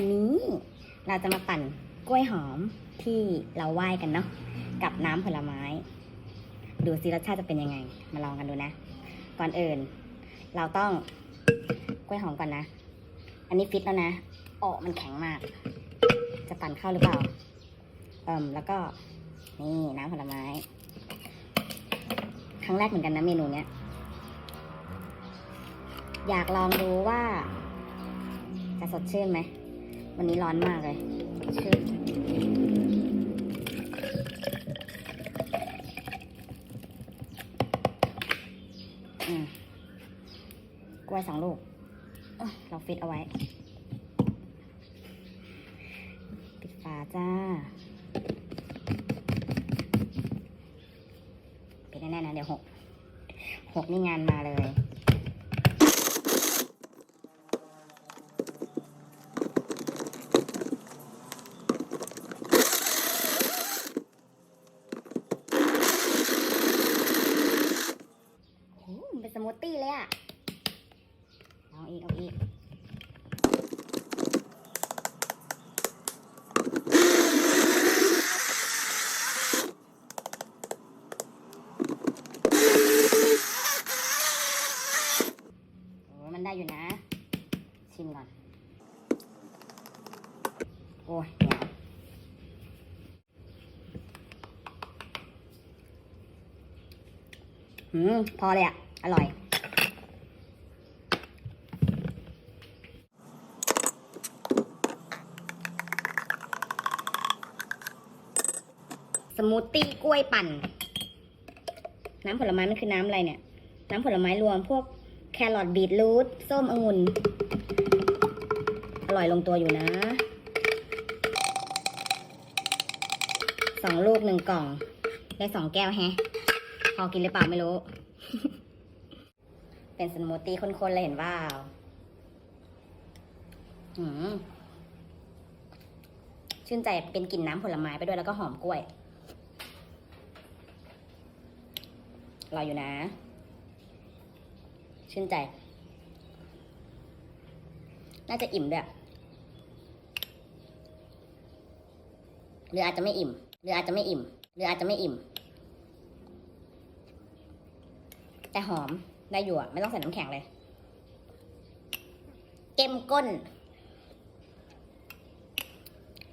วันนี้เราจะมาปั่นกล้วยหอมที่เราไหว้กันเนาะกับน้ำผลไม้ ดูซิรสชาติจะเป็นยังไง มาลองกันดูนะ ก่อนอื่น เราต้องกล้วยหอมก่อนนะ อันนี้ฟิตแล้วนะโอ้มันแข็งมาก จะปั่นเข้าหรือเปล่าเอิ่มแล้วก็นี่น้ำผลไม้ ครั้งแรกเหมือนกันนะเมนูเนี้ย อยากลองดูว่า จะสดชื่นไหม วันนี้ร้อนมากเลยชื่นอืมกล้วยสองลูกเอ้ยเราฟิตเอาไว้ ปิดฝาจ้าปิดแน่ๆนะเดี๋ยวหกหกนี่งานมาเลย โอ้โหมัน เป็นสมูทตี้เลยอะเอาอีก เอาอีกโอ้มันได้อยู่นะ ชิมก่อน โอ้ยเดี๋ยวหืม พอเลยอะ อร่อย สมูทตี้กล้วยปั่น น้ำผลไม้มันคือน้ำอะไรเนี่ย น้ำผลไม้รวมพวกแครอทบีทรูทส้มองุ่น อร่อยลงตัวอยู่นะสองลูกหนึ่งกล่อง ได้สองแก้วแฮะ พอกินหรือเปล่าไม่รู้ เป็นสมูทตี้ข้นๆเลยเห็นว่าอืมชื่นใจเป็นกลิ่นน้ำผลไม้ไปด้วยแล้วก็หอมกล้วย รออยู่นะ ชื่นใจ น่าจะอิ่มด้วยหรืออาจจะไม่อิ่มหรืออาจจะไม่อิ่มหรืออาจจะไม่อิ่ม แต่หอม ได้อยู่อะไม่ต้องใส่น้ำแข็งเลยเกมก้น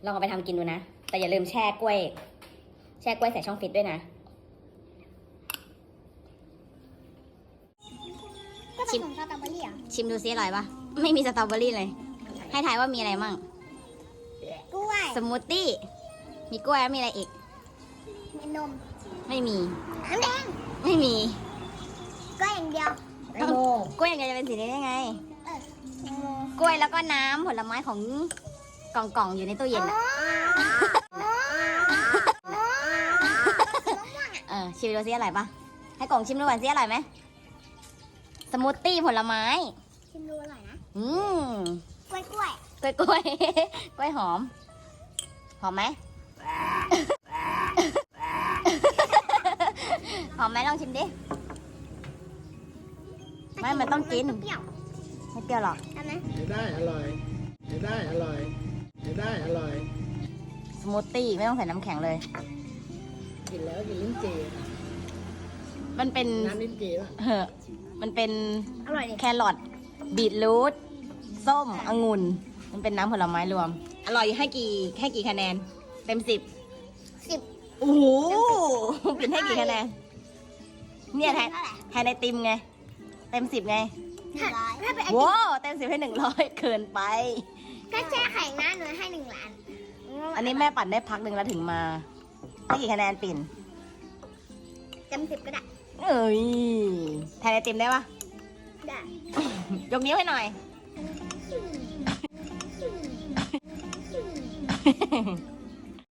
ลองเอาไปทำกินดูนะ แต่อย่าลืมแช่กล้วย แช่กล้วยใส่ช่องฟิตด้วยนะ ก็ผสมสตรอเบอรี่เหรอะชิมดูซิอร่อยปะไม่มีสตรอเบอรี่เลย ให้ทายว่ามีอะไรมั่ง กล้วยสมูทตี้ มีกล้วยแล้วมีอะไรอีก มีนมไม่มี น้ำแดงไม่มี กล้วยอย่างเดียวต้องกล้วยอย่างเดียวจะเป็นสีนี้ได้ไง เออแตงโมกล้วยแล้วก็น้ำผลไม้ของกล่องๆอยู่ในตู้เย็นอะอ๋ออ๋อเออชิมดูซิอร่อยปะให้กล่องชิมดูก่อนซิอร่อยไหมสมูทตี้ผลไม้ ชิมดูอร่อยนะ อืมกล้วยกล้วยกล้วยกล้วย กล้วยหอม หอมไหม หอมไหมลองชิมดิ ไม่มันต้องกิน เปรี้ยวไม่เปรี้ยวหรอกใช่ไหมใช้ได้อร่อยใช้ได้อร่อยใช้ได้อร่อย สมูทตี้ไม่ต้องใส่น้ำแข็งเลย กินแล้วกินลิ้นจี่มันเป็นน้ำลิ้นจี่ป่ะเออมันเป็นอร่อยดิแครอทบีทรูทส้มองุ่น มันเป็นน้ำผลไม้รวม อร่อยให้กี่ให้กี่คะแนน เต็มสิบสิบโอ้โหปิดให้กี่คะแนนเนี่ยแทนเท่าไหร่แทนไอติมไงเต็มสิบไงหนึ่งร้อยถ้าเป็นไอติมว้าวเต็มสิบให้หนึ่งร้อยเกินไป ถ้าแช่ไข่นะหนูให้หนึ่งล้านอันนี้แม่ปั่นได้พักหนึ่งแล้วถึงมาให้กี่คะแนนปิ่นเต็มสิบก็ได้เอ้ยแทนไอติมได้ปะได้ยกนิ้วให้หน่อย